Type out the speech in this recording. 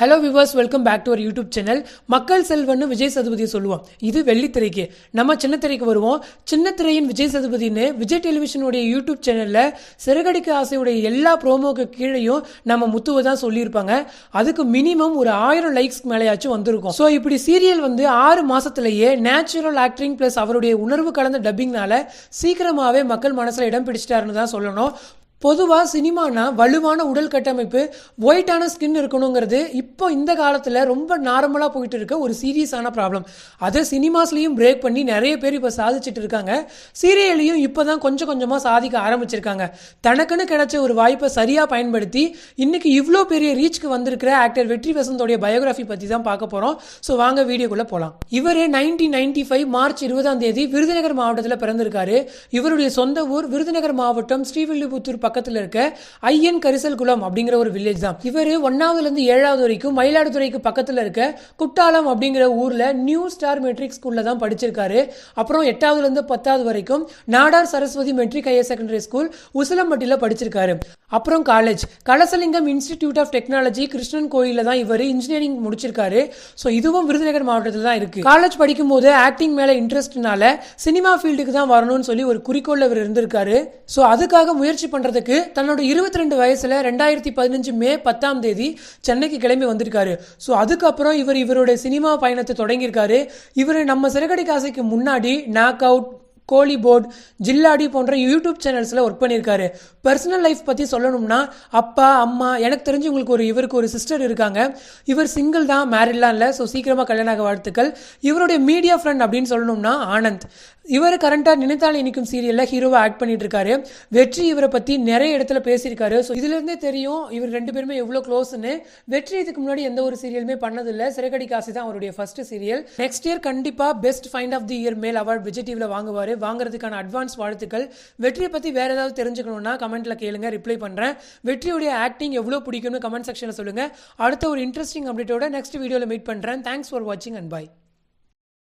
Hello viewers welcome back to our YouTube channel மக்கள் செல்வன்னு விஜய் சதுபதி சொல்லுவோம். இது வெள்ளித்திரைக்கு நம்ம சின்னத்திரைக்கு வருவோம். சின்னத்திரையின் விஜய் சதுபதினு விஜய் டெலிவிஷனுடைய யூடியூப் சேனலில் சிறகடிக்க ஆசையுடைய எல்லா ப்ரோமோக்கு கீழேயும் நம்ம முத்துவை தான் சொல்லியிருப்பாங்க. அதுக்கு மினிமம் ஒரு ஆயிரம் லைக்ஸ் மேலேயாச்சும் வந்திருக்கும். ஸோ இப்படி சீரியல் வந்து ஆறு மாதத்துலேயே நேச்சுரல் ஆக்டிங் ப்ளஸ் அவருடைய உணர்வு கலந்த டப்பிங்னால சீக்கிரமாகவே மக்கள் மனசில் இடம் பிடிச்சிட்டாருன்னு தான் சொல்லணும். பொதுவாக சினிமானா வலுவான உடல் கட்டமைப்பு ஒயிட்டான ஸ்கின் இருக்கணுங்கிறது இப்போ இந்த காலத்தில் ரொம்ப நார்மலாக போயிட்டு இருக்க ஒரு சீரியஸான ப்ராப்ளம் அதை சினிமாஸ்லேயும் பிரேக் பண்ணி நிறைய பேர் இப்போ சாதிச்சுட்டு இருக்காங்க. சீரியல்லையும் இப்போ தான் கொஞ்சம் கொஞ்சமாக சாதிக்க ஆரம்பிச்சிருக்காங்க. தனக்குன்னு கிடைச்ச ஒரு வாய்ப்பை சரியாக பயன்படுத்தி இன்றைக்கி இவ்வளோ பெரிய ரீச்க்கு வந்திருக்கிற ஆக்டர் வெற்றி வசந்தோடைய பயோகிராஃபி பற்றி தான் பார்க்க போகிறோம் ஸோ வாங்க வீடியோக்குள்ளே போகலாம் இவர் நைன்டீன் நைன்டி ஃபைவ் மார்ச் இருபதாம் தேதி விருதுநகர் மாவட்டத்தில் பிறந்திருக்காரு. இவருடைய சொந்த ஊர் விருதுநகர் மாவட்டம் ஸ்ரீவில்லிபுத்தூர் பக்கத்தில் இருக்க ஐயன் கரிசல் குளம் அப்படிங்கிற ஒரு வில்லேஜ் தான். இவர் ஒன்னாவதுலேருந்து ஏழாவது வரைக்கும் மயிலாடுதுறைக்கு பக்கத்தில் இருக்க குட்டாலம் அப்படிங்கிற ஊரில் நியூ ஸ்டார் மெட்ரிக் ஸ்கூலில் தான் படிச்சிருக்காரு. அப்புறம் எட்டாவதுலேருந்து பத்தாவது வரைக்கும் Nadar Saraswathi matric higher secondary school உசிலம்பட்டியில் படிச்சிருக்காரு. அப்புறம் college Kalasalingam institute of technology Krishnan கோயிலில் தான் இவர் இன்ஜினியரிங் முடிச்சிருக்காரு. ஸோ இதுவும் விருதுநகர் மாவட்டத்தில் தான் இருக்கு. காலேஜ் படிக்கும் போது ஆக்டிங் மேலே இன்ட்ரெஸ்ட்னால சினிமா ஃபீல்டுக்கு தான் வரணும்னு சொல்லி ஒரு குறிக்கோள் இவர் இருந்திருக்காரு. ஸோ அதுக்காக முயற்சி பண்றதுக்கு தன்னோட இருபத்தி ரெண்டு வயசுல ரெண்டாயிரத்தி பதினஞ்சு மே பத்தாம் தேதி சென்னைக்கு கிளம்பி வந்திருக்காரு. ஸோ அதுக்கப்புறம் இவர் இவருடைய சினிமா பயணத்தை தொடங்கியிருக்காரு. இவர் நம்ம சிறகடி காசைக்கு முன்னாடி நாக் அவுட் கோலி போர்ட் ஜில்லாடி போன்ற யூடியூப் சேனல்ஸில் ஒர்க் பண்ணியிருக்காரு. பர்சனல் லைஃப் பற்றி சொல்லணும்னா அப்பா அம்மா எனக்கு தெரிஞ்சு உங்களுக்கு ஒரு இவருக்கு ஒரு சிஸ்டர் இருக்காங்க. இவர் சிங்கிள் தான் மேரிட்லாம் இல்லை. ஸோ சீக்கிரமாக கல்யாண ஆக வாழ்த்துக்கள். இவருடைய மீடியா ஃப்ரெண்ட் அப்படின்னு சொல்லணும்னா ஆனந்த். இவர் கரண்டாக நினைத்தால் இனிக்கும் சீரியலில் ஹீரோவை ஆக்ட் பண்ணிட்டு இருக்காரு வெற்றி இவரை பற்றி நிறைய இடத்துல பேசியிருக்காரு. ஸோ இதுலேருந்தே தெரியும் இவர் ரெண்டு பேருமே எவ்வளோ க்ளோஸ்னு வெற்றி இதுக்கு முன்னாடி எந்த ஒரு சீரியலுமே பண்ணதில்லை. சிறகடி காசு தான் அவருடைய ஃபர்ஸ்ட் சீரியல் நெக்ஸ்ட் இயர் கண்டிப்பாக best find of the year male award Vijay டிவியில் வாங்குவார். வாங்குறதுக்கான அட்வான்ஸ் வாழ்த்துக்கள். வெற்றியை பற்றி வேறு ஏதாவது தெரிஞ்சுக்கணும்னா கமெண்ட்டில் கேளுங்க ரிப்ளை பண்ணுறேன் வெற்றியுடைய ஆக்டிங் எவ்வளோ பிடிக்கும்னு கமெண்ட் செக்ஷனில் சொல்லுங்கள் அடுத்த ஒரு இன்ட்ரெஸ்டிங் அப்டேட்டோட நெக்ஸ்ட் வீடியோவில் மீட் பண்ணுறேன் தேங்க்ஸ் ஃபார் வாட்சிங் அண்ட் பை